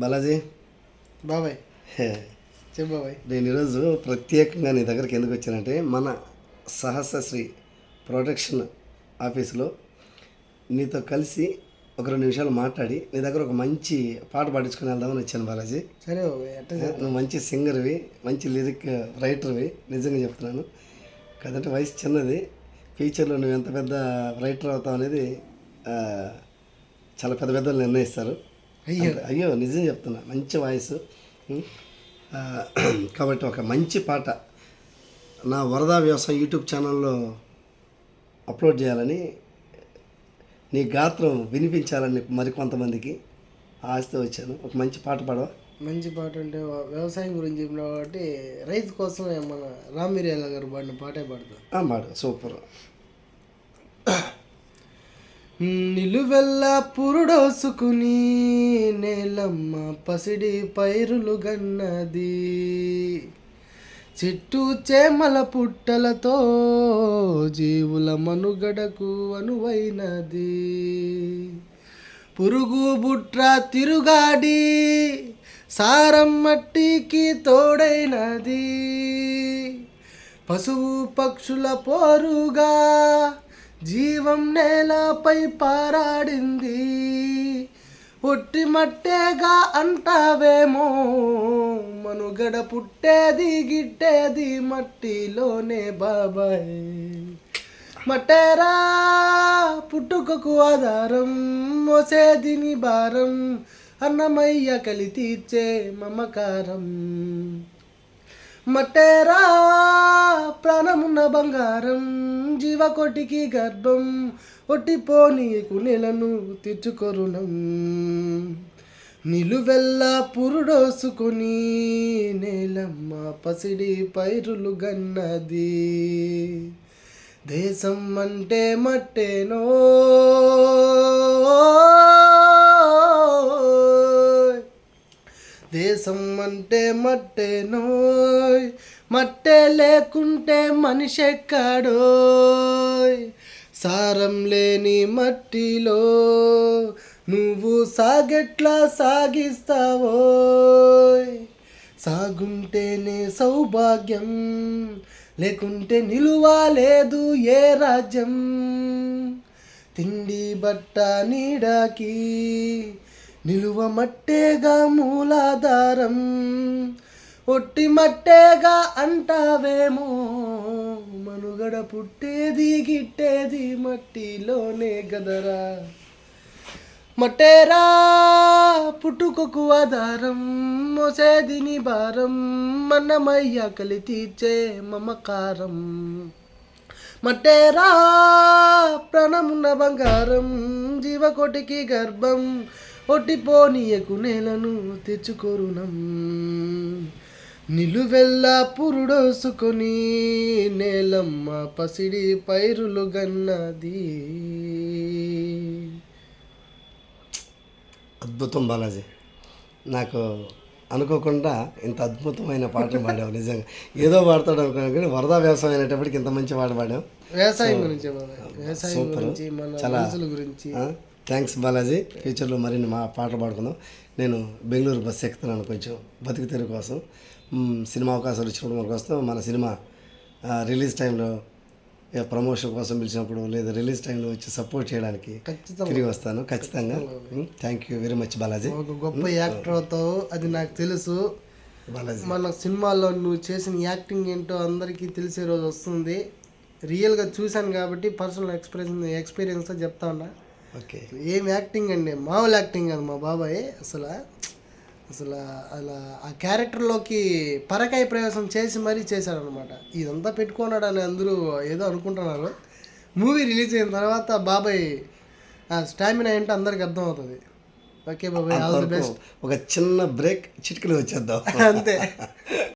బాలాజీ. బాబాయ్. చెప్పు బాబాయ్. నేను ఈరోజు ప్రత్యేకంగా నీ దగ్గరికి ఎందుకు వచ్చానంటే మన సహస్రశ్రీ ప్రొటెక్షన్ ఆఫీసులో నీతో కలిసి ఒక రెండు నిమిషాలు మాట్లాడి నీ దగ్గర ఒక మంచి పాట పాడించుకుని వెళ్దామని వచ్చాను బాలాజీ. సరే నువ్వు మంచి సింగర్వి మంచి లిరిక్ రైటర్వి నిజంగా చెప్తున్నాను. కదంటే వయసు చిన్నది ఫ్యూచర్లో నువ్వు ఎంత పెద్ద రైటర్ అవుతావు అనేది చాలా పెద్ద పెద్దలు నిర్ణయిస్తారు. అయ్యో. అయ్యో నిజం చెప్తున్నా. మంచి వాయిస్. కాబట్టి ఒక మంచి పాట నా వరదా వ్యవసాయం యూట్యూబ్ ఛానల్లో అప్లోడ్ చేయాలని నీ గాత్రం వినిపించాలని మరికొంతమందికి ఆశతో వచ్చాను. ఒక మంచి పాట పాడవా? మంచి పాట అంటే వ్యవసాయం గురించి చెప్పిన కాబట్టి రైతు కోసమే మన రామిర్యాల గారు పాడిన పాటే పాడతాం. పాడు. సూపర్. నిలువెల్ల పురుడోసుకుని నేలమ్మ పసిడి పైరులు గన్నది. చెట్టు చేమల పుట్టలతో జీవుల మనుగడకు అనువైనది. పురుగు బుట్ర తిరుగాడి సారం మట్టికి తోడైనది. పశువు పక్షుల పోరుగా జీవం నేలపై పారాడింది. ఒట్టి మట్టేగా అంటావేమో మనుగడ పుట్టేది గిట్టేది మట్టిలోనే బాబాయ్. మట్టేరా పుట్టుకకు ఆధారం మోసేదిని భారం అన్నమయ్య కలి తీర్చే మమకారం. మట్టేరా ప్రాణమున్న బంగారం జీవకోటికి గర్భం ఒట్టిపోనీకు నెలను తెచ్చుకొరుణం నిలువెల్లా పురుడోసుకొని నేలమ్మ పసిడి పైరులు గన్నది. దేశం అంటే మట్టేనో దేశం అంటే మట్టేనోయ్ మట్టే లేకుంటే మనిషి ఎక్కడోయ్ సారం లేని మట్టిలో నువ్వు సాగెట్లా సాగిస్తావోయ్. సాగుంటేనే సౌభాగ్యం లేకుంటే నిలువ లేదు ఏ రాజ్యం. తిండి బట్ట నీడకి నిలువ మట్టేగా మూలాధారం ఒట్టి మట్టేగా అంటావేమో. మనుగడ పుట్టేది గిట్టేది మట్టిలోనే గదరా. మట్టేరా పుట్టుకకు ఆధారం మోసేదిని భారం మన్నమయ్య కలి తీర్చే మమకారం. మట్టేరా ప్రాణమున్న బంగారం జీవకోటికి గర్భం ఒట్టిపోనీయకు నేలను తెచ్చుకొరుణం నిలువెల్ల పురుడోసుకొని నేలమ్మ పసిడి పైరులు గన్నది. అద్భుతం బాలాజీ. నాకు అనుకోకుండా ఇంత అద్భుతమైన పాటలు పాడావు నిజంగా. ఏదో పాడతాడు అనుకున్నాను కానీ వరదా వ్యవసాయం అనేటప్పటికి ఇంత మంచి పాట పాడావు. వ్యవసాయం గురించి వ్యవసాయం. గురించి మన చాలా- గురించి. థ్యాంక్స్ బాలాజీ. ఫ్యూచర్లో మరిన్ని మా పాటలు పాడుకుందాం. నేను బెంగళూరు బస్సు ఎక్కుతున్నాను కొంచెం బతుకు తెరుగు కోసం. సినిమా అవకాశాలు వచ్చినప్పుడు మనకు వస్తాం. మన సినిమా రిలీజ్ టైంలో ప్రమోషన్ కోసం పిలిచినప్పుడు లేదా రిలీజ్ టైంలో వచ్చి సపోర్ట్ చేయడానికి ఖచ్చితంగా. తిరిగి వస్తాను. ఖచ్చితంగా. Thank you very much Balaji. ఒక గొప్ప యాక్టర్ అవుతావు. అది నాకు తెలుసు. బాలాజీ. మన సినిమాలో నువ్వు చేసిన యాక్టింగ్ ఏంటో అందరికీ తెలిసే రోజు వస్తుంది. రియల్గా చూశాను కాబట్టి పర్సనల్ ఎక్స్పీరియన్స్ ఎక్స్పీరియన్స్తో చెప్తా ఉన్నా. ఓకే. ఏం యాక్టింగ్ అండి? మామూలు యాక్టింగ్ కాదు మా బాబాయ్. అసలు అసలు అలా ఆ క్యారెక్టర్లోకి పరకాయ ప్రవేశం చేసి మరీ చేశాడనమాట. ఇదంతా పెట్టుకున్నాడు అని అందరూ ఏదో అనుకుంటున్నారు. మూవీ రిలీజ్ అయిన తర్వాత బాబాయ్ ఆ స్టామినా ఏంటో అందరికి అర్థమవుతుంది. ఓకే బాబాయ్ ఆల్ ది బెస్ట్. ఒక చిన్న బ్రేక్ చిటికలు వచ్చేద్దాం. అంతే.